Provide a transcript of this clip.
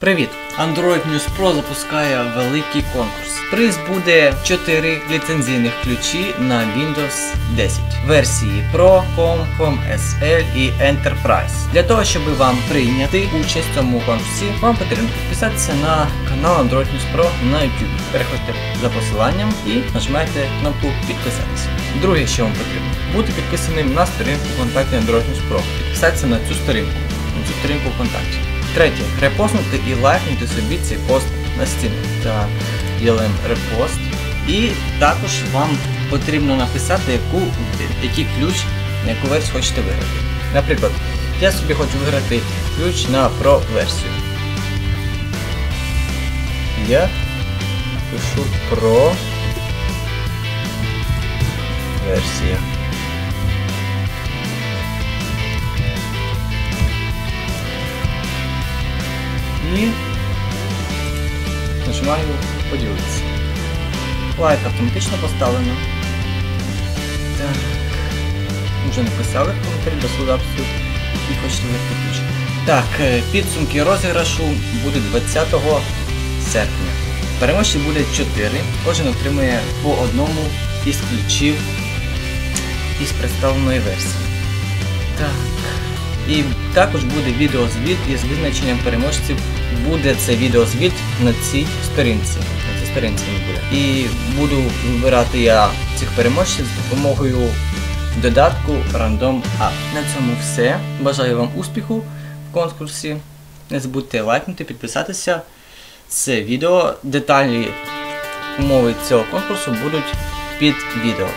Привіт! Android News Pro запускає великий конкурс. Приз буде 4 ліцензійних ключі на Windows 10 версії Pro, Home, Home SL і Enterprise. Для того, щоб вам прийняти участь в цьому конкурсі, вам потрібно підписатися на канал Android News Pro на YouTube. Переходьте за посиланням і нажимайте кнопку підписатися. Друге, що вам потрібно, бути підписаним на сторінку ВКонтакті Android News Pro. Підписатися на цю сторінку, цю сторінку ВКонтакті. Третє. Репостнути і лайкнути собі цей пост на стіну. Так, ділимо репост. І також вам потрібно написати, яку, який ключ, на яку версію хочете виграти. Наприклад, я собі хочу виграти ключ на Pro версію. Я пишу Pro версія. І нажимаю поділитися. Лайк автоматично поставлено. Так. Вже написали в коментарі до судапсу і хочете виграти ключ. Так, е, підсумки розіграшу будуть 20 серпня. Переможці буде 4. Кожен отримує по одному із ключів із представленої версії. Так. І також буде відеозвіт із визначенням переможців. Буде це відеозвіт на цій сторінці. На цій сторінці він буде. І буду вибирати я цих переможців з допомогою додатку Random App. На цьому все. Бажаю вам успіху в конкурсі. Не забудьте лайкнути, підписатися. Це відео. Деталі умови цього конкурсу будуть під відео.